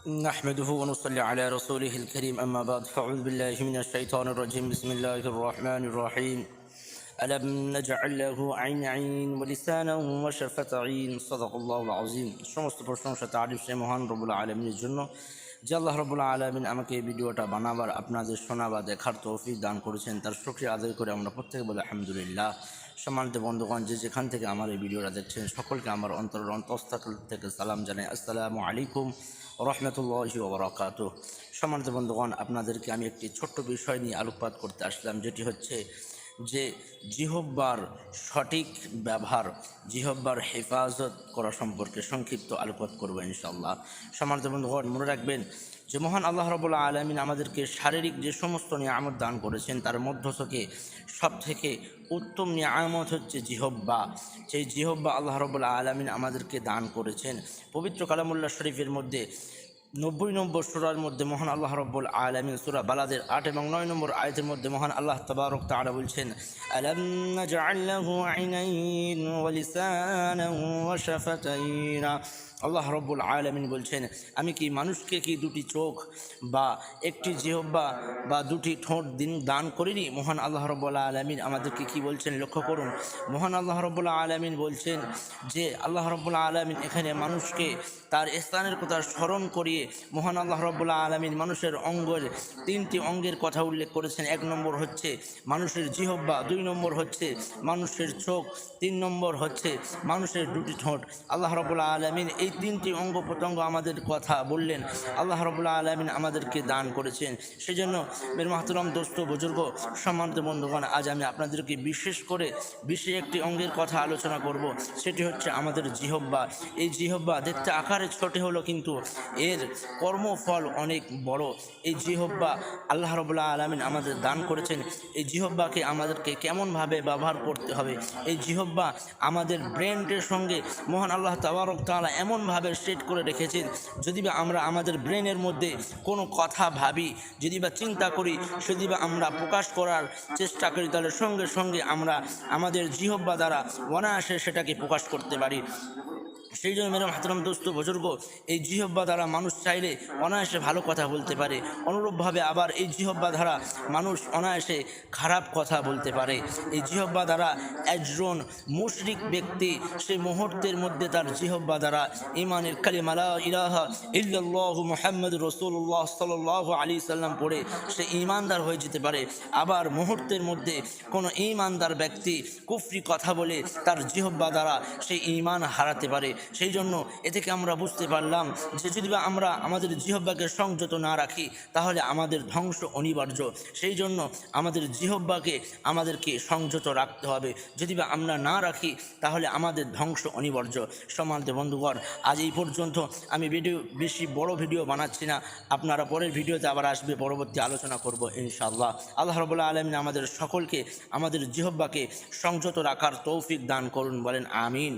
نحمده ونصلي على رسوله الكريم أما بعد فأعوذ بالله من الشيطان الرجيم بسم الله الرحمن الرحيم ألم نجعل له عين ولسانا وشفتعين صدق الله العظيم সমস্ত প্রশংসা তারিফ সে মহান রবুল আলমিনের জন্য যে আল্লাহ রবুল আলমিন আমাকে এই ভিডিওটা বানাবার, আপনাদের শোনা বা দেখার তৌফিক দান করেছেন। তার শুক্রিয়া আদায় করে আমরা প্রত্যেকে বলি, আলহামদুলিল্লাহ। সম্মানিত বন্ধুগণ, যে যেখান থেকে আমার এই ভিডিওটা দেখছেন, সকলকে আমার অন্তরের অন্তঃস্থল থেকে সালাম জানাই। আসসালামু আলাইকুম রহমতুল্লাহি ওবরাকাত সম্মানিত বন্ধুগণ, আপনাদেরকে আমি একটি ছোট্ট বিষয় নিয়ে আলোকপাত করতে আসলাম, যেটি হচ্ছে যে জিহব্বার সঠিক ব্যবহার জিহব্বার হেফাজত করা সম্পর্কে সংক্ষিপ্ত আলোকপাত করব ইনশাল্লাহ সম্মানিত বন্ধুগণ, মনে রাখবেন যে মহান আল্লাহ রবুল্লা আলমিন আমাদেরকে শারীরিক যে সমস্ত নিয়ামত দান করেছেন, তার মধ্য থেকে সব থেকে উত্তম নিয়ামত হচ্ছে জিহব্বা সেই জিহব্বা আল্লাহ রবুল্লা আলমিন আমাদেরকে দান করেছেন, পবিত্র কালামুল্লাহ শরীফের মধ্যে নব্বই নম্বর সুরার মধ্যে মহান আল্লাহ রব্বুল আলমিন সুরা বালাদের আট এবং নয় নম্বর আয়তের মধ্যে মহান আল্লাহ তবারক তাআলা বলছেন আল্লাহ রব্বুল আলমিন বলছেন, আমি কি মানুষকে কি দুটি চোখ বা একটি জিহব্বা বা দুটি ঠোঁট দিন দান করিনি? মহান আল্লাহ রব্বুল্লা আলমিন আমাদেরকে কি বলছেন লক্ষ্য করুন। মহান আল্লাহ রব্বুল্লা আলমিন বলছেন যে, আল্লাহ রব্বুল্লা আলমিন এখানে মানুষকে তার স্থানের কথা স্মরণ করিয়ে মহান আল্লাহ রব্বুল্লা আলমিন মানুষের অঙ্গের তিনটি অঙ্গের কথা উল্লেখ করেছেন। এক নম্বর হচ্ছে মানুষের জিহব্বা দুই নম্বর হচ্ছে মানুষের চোখ, তিন নম্বর হচ্ছে মানুষের দুটি ঠোঁট। আল্লাহ রবুল্লা আলমিন এই তিনটি অঙ্গ প্রত্যঙ্গ আমাদের কথা বললেন। আল্লাহ রবুল্লা আলমিন আমাদেরকে দান করেছেন। সেই জন্য মের মাহতুরাম, দোস্ত, বুজুর্গ, সম্মানিত বন্ধুগণ, আজ আমি আপনাদেরকে বিশেষ করে বিশেষ একটি অঙ্গের কথা আলোচনা করব। সেটি হচ্ছে আমাদের জিহব্বা এই জিহব্বা দেখতে আকারে ছোট হলো কিন্তু এর কর্মফল অনেক বড়। এই জিহব্বা আল্লাহ রবুল্লা আলমিন আমাদের দান করেছেন। এই জিহব্বাকে আমাদেরকে কেমনভাবে ব্যবহার করতে হবে? এই জিহব্বা আমাদের ব্রেনের সঙ্গে মহান আল্লাহ তাবারক তাআলা এমনভাবে সেট করে রেখেছেন, যদি বা আমরা আমাদের ব্রেনের মধ্যে কোনো কথা ভাবি, যদি বা চিন্তা করি, যদি বা আমরা প্রকাশ করার চেষ্টা করি, তাহলে সঙ্গে সঙ্গে আমরা আমাদের জিহব্বা দ্বারা অনায়াসে সেটাকে প্রকাশ করতে পারি। সেই জন্য মেরম হাতরাম দোস্ত বুজুর্গ, এই জিহব্বা দ্বারা মানুষ চাইলে অনায়াসে ভালো কথা বলতে পারে। অনুরূপভাবে আবার এই জিহব্বা দ্বারা মানুষ অনায়াসে খারাপ কথা বলতে পারে। এই জিহব্বা দ্বারা একজন মুশরিক ব্যক্তি সেই মুহূর্তের মধ্যে তার জিহব্বা দ্বারা ইমানের কালিমালা ইলাহা ইল্লাল্লাহ মুহাম্মদ রসুল্লাহ সাল্লাহ আলী সাল্লাম পড়ে সে ইমানদার হয়ে যেতে পারে। আবার মুহূর্তের মধ্যে কোনো ইমানদার ব্যক্তি কুফরি কথা বলে তার জিহব্বা দ্বারা সে ইমান হারাতে পারে। সেই জন্য এ থেকে আমরা বুঝতে পারলাম যে যদি আমরা আমাদের জিহব্বাকে সংযত না রাখি, তাহলে আমাদের ধ্বংস অনিবার্য। সেই জন্য আমাদের জিহব্বাকে আমাদেরকে সংযত রাখতে হবে। যদি বা আমরা না রাখি, তাহলে আমাদের ধ্বংস অনিবার্য। সমান্ত বন্ধুগণ, আজ এই পর্যন্ত আমি ভিডিও বেশি বড় ভিডিও বানাচ্ছি না। আপনারা পরের ভিডিওতে আবার আসবে, পরবর্তী আলোচনা করব ইনশাআল্লাহ। আল্লাহ রবুল্লা আলমিন আমাদের সকলকে আমাদের জিহব্বাকে সংযত রাখার তৌফিক দান করুন, বলেন আমিন।